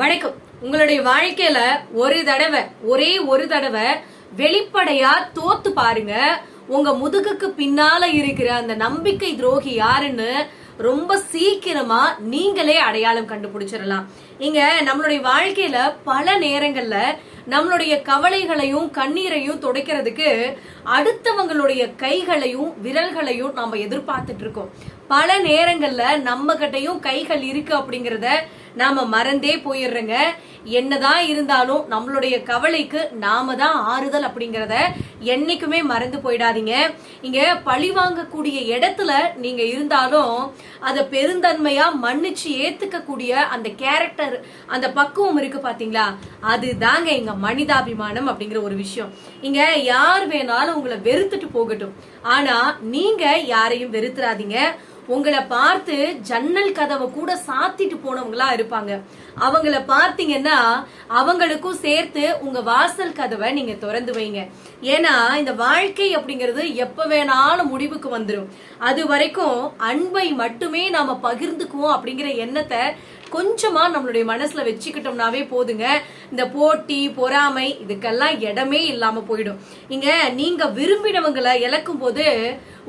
வணக்கம். உங்களுடைய வாழ்க்கையில ஒரு தடவை ஒரே ஒரு தடவை வெளிப்படையா தோத்து பாருங்க. உங்க முதுகுக்கு பின்னால இருக்கிற அந்த நம்பிக்கை துரோகி யாருன்னு ரொம்ப சீக்கிரமா நீங்களே அடையாளம் கண்டுபிடிச்சிடலாம். இங்க நம்மளுடைய வாழ்க்கையில பல நேரங்கள்ல நம்மளுடைய கவலைகளையும் கண்ணீரையும் துடைக்கிறதுக்கு அடுத்தவங்களுடைய கைகளையும் விரல்களையும் நாம எதிர்பார்த்துட்டு இருக்கோம். பல நேரங்கள்ல நம்ம கிட்டையும் கைகள் இருக்கு அப்படிங்கறத நாம மறந்தே போயிடுறோங்க. என்னதான் இருந்தாலும் நம்மளுடைய கவலைக்கு நாம தான் ஆறுதல் அப்படிங்கிறத என்னைக்குமே மறந்து போயிடாதீங்க. இங்க பழி வாங்கக்கூடிய இடத்துல நீங்க இருந்தாலும் அதை பெருந்தன்மையா மன்னிச்சு ஏத்துக்க கூடிய அந்த கேரக்டர் அந்த பக்குவம் இருக்கு பாத்தீங்களா? அதுதாங்க இங்க மனிதாபிமானம் அப்படிங்கிற ஒரு விஷயம். இங்க யார் வேணாலும் உங்களை வெறுத்துட்டு போகட்டும். ஆனா நீங்க யாரையும் வெறுத்துறாதீங்க. உங்களை பார்த்து ஜன்னல் கதவை கூட சாத்திட்டு போனவங்களா இருப்பாங்க. அவங்கள பார்த்தீங்கன்னா அவங்களுக்கும் சேர்த்து உங்க வாசல் கதவை நீங்க திறந்து வைங்க. ஏன்னா இந்த வாழ்க்கை அப்படிங்கிறது எப்ப வேணாலும் முடிவுக்கு வந்துடும் அது வரைக்கும் அன்பை மட்டுமே நாம பகிர்ந்துக்குவோம் அப்படிங்கிற எண்ணத்தை கொஞ்சமா நம்மளுடைய மனசுல வச்சுக்கிட்டோம்னாவே போதுங்க. இந்த போட்டி பொறாமை இதுக்கெல்லாம் இடமே இல்லாம போயிடும். இங்க நீங்க விரும்பினவங்களை இழக்கும் போது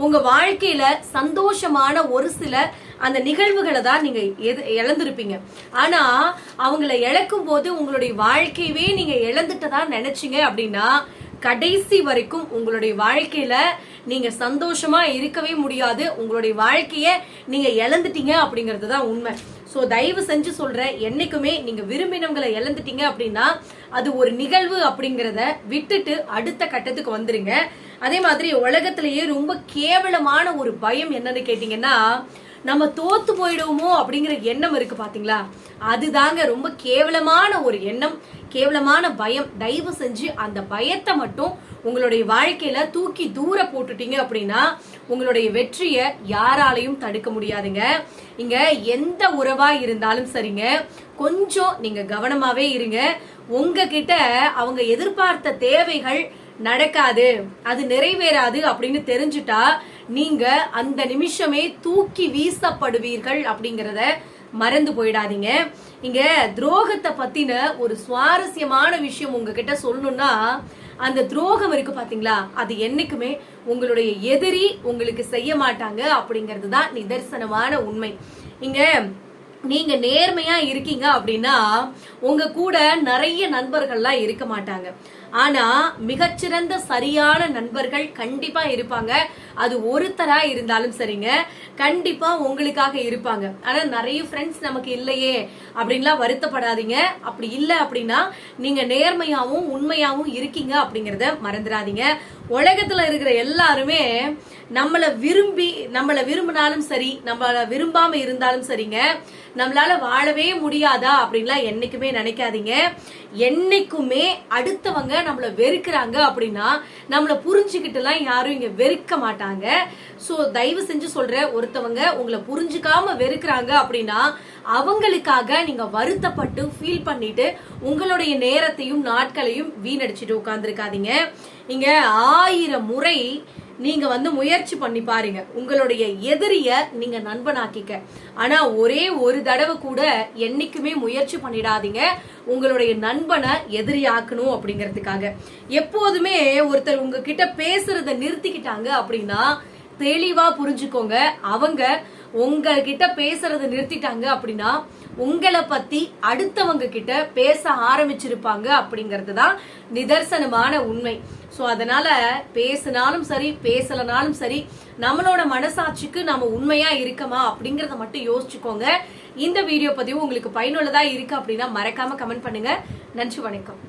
உங்க வாழ்க்கையில சந்தோஷமான ஒரு சில அந்த நிகழ்வுகளை தான் நீங்க எது இழந்திருப்பீங்க. ஆனா அவங்கள இழக்கும் போது உங்களுடைய வாழ்க்கையவே நீங்க இழந்துட்டதா நினைச்சீங்க அப்படின்னா கடைசி வரைக்கும் உங்களுடைய வாழ்க்கையில நீங்க சந்தோஷமா இருக்கவே முடியாது. உங்களுடைய வாழ்க்கைய நீங்க இழந்துட்டீங்க அப்படிங்கிறது தான் உண்மை. ஸோ தயவு செஞ்சு சொல்றேன் என்னைக்குமே நீங்க விரும்பினவங்களை இழந்துட்டீங்க அப்படின்னா அது ஒரு நிகழ்வு அப்படிங்கிறத விட்டுட்டு அடுத்த கட்டத்துக்கு வந்துருங்க. அதே மாதிரி உலகத்திலேயே ரொம்ப கேவலமான ஒரு பயம் என்னன்னு கேட்டீங்கன்னா நம்ம தோத்து போயிடுவோமோ அப்படிங்கிற எண்ணம் இருக்கு பாத்தீங்களா? அதுதாங்க ரொம்ப கேவலமான ஒரு எண்ணம் கேவலமான பயம். தயவு செஞ்சு அந்த பயத்தை மட்டும் உங்களுடைய வாழ்க்கையில தூக்கி தூர போட்டுட்டீங்க அப்படின்னா உங்களுடைய வெற்றியை யாராலையும் தடுக்க முடியாதுங்க. இங்க எந்த உறவா இருந்தாலும் சரிங்க. கொஞ்சம் நீங்க கவனமாவே இருங்க. உங்ககிட்ட அவங்க எதிர்பார்த்த தேவைகள் நடக்காது அது நிறைவேறாது அப்படின்னு தெரிஞ்சுட்டா நீங்க அந்த நிமிஷமே தூக்கி வீசப்படுவீர்கள் அப்படிங்கறத மறந்து போயிடாதீங்க. இங்க துரோகத்தை பத்தின ஒரு சுவாரஸ்யமான விஷயம் உங்ககிட்ட சொல்லணும்னா அந்த துரோகம் இருக்கு பாத்தீங்களா? அது என்னைக்குமே உங்களுடைய எதிரி உங்களுக்கு செய்ய மாட்டாங்க அப்படிங்கிறது தான் நிதர்சனமான உண்மை. இங்க நீங்க நேர்மையா இருக்கீங்க அப்படின்னா உங்க கூட நிறைய நண்பர்கள்லாம் இருக்க மாட்டாங்க. ஆனா மிகச்சிறந்த சரியான நண்பர்கள் கண்டிப்பா இருப்பாங்க. அது ஒருத்தரா இருந்தாலும் சரிங்க. கண்டிப்பா உங்களுக்காக இருப்பாங்க. ஆனா நிறைய ஃப்ரெண்ட்ஸ் நமக்கு இல்லையே அப்படின்லாம் வருத்தப்படாதீங்க. அப்படி இல்லை அப்படின்னா நீங்க நேர்மையாவும் உண்மையாவும் இருக்கீங்க அப்படிங்கறத மறந்துடாதீங்க. உலகத்துல இருக்கிற எல்லாருமே நம்மளை விரும்பி நம்மளை விரும்பினாலும் சரி நம்மளை விரும்பாம இருந்தாலும் சரிங்க நம்மளால வாழவே முடியாதா அப்படின்லாம் என்னைக்குமே நினைக்காதீங்க. என்னைக்குமே அடுத்தவங்க நம்மள வெறுக்கிறாங்க அப்படின்னா நம்மளை புரிஞ்சுக்கிட்டுலாம் யாரும் இங்க வெறுக்க மாட்டாங்க. ஸோ தயவு செஞ்சு சொல்ற ஒருத்தவங்க உங்களை புரிஞ்சுக்காம வெறுக்கிறாங்க அப்படின்னா அவங்களுக்காக நீங்க வருத்தப்பட்டு ஃபீல் பண்ணிட்டு உங்களுடைய நேரத்தையும் நாட்களையும் வீணடிச்சிட்டு உட்காந்துருக்காதீங்க இங்க ஆயிரம் முறை நீங்க வந்து முயற்சி பண்ணி பாருங்க. உங்களுடைய எதிரிய நீங்க நண்பனாக்கிக்க. ஆனா ஒரே ஒரு தடவை கூட என்னைக்குமே முயற்சி பண்ணிடாதீங்க. உங்களுடைய நண்பனை எதிரியாக்கணும் அப்படிங்கறதுக்காக. எப்போதுமே ஒருத்தர் உங்ககிட்ட பேசுறத நிறுத்திக்கிட்டாங்க அப்படின்னா தெளிவா புரிஞ்சுக்கோங்க. அவங்க உங்ககிட்ட பேசுறத நிறுத்திட்டாங்க அப்படின்னா உங்களை பத்தி அடுத்தவங்க கிட்ட பேச ஆரம்பிச்சிருப்பாங்க அப்படிங்கிறது தான் நிதர்சனமான உண்மை. சோ அதனால பேசினாலும் சரி பேசலனாலும் சரி நம்மளோட மனசாட்சிக்கு நம்ம உண்மையா இருக்கமா அப்படிங்கறத மட்டும் யோசிச்சுக்கோங்க. இந்த வீடியோ பதிவு உங்களுக்கு பயனுள்ளதா இருக்கு அப்படின்னா மறக்காம கமெண்ட் பண்ணுங்க. நன்றி வணக்கம்.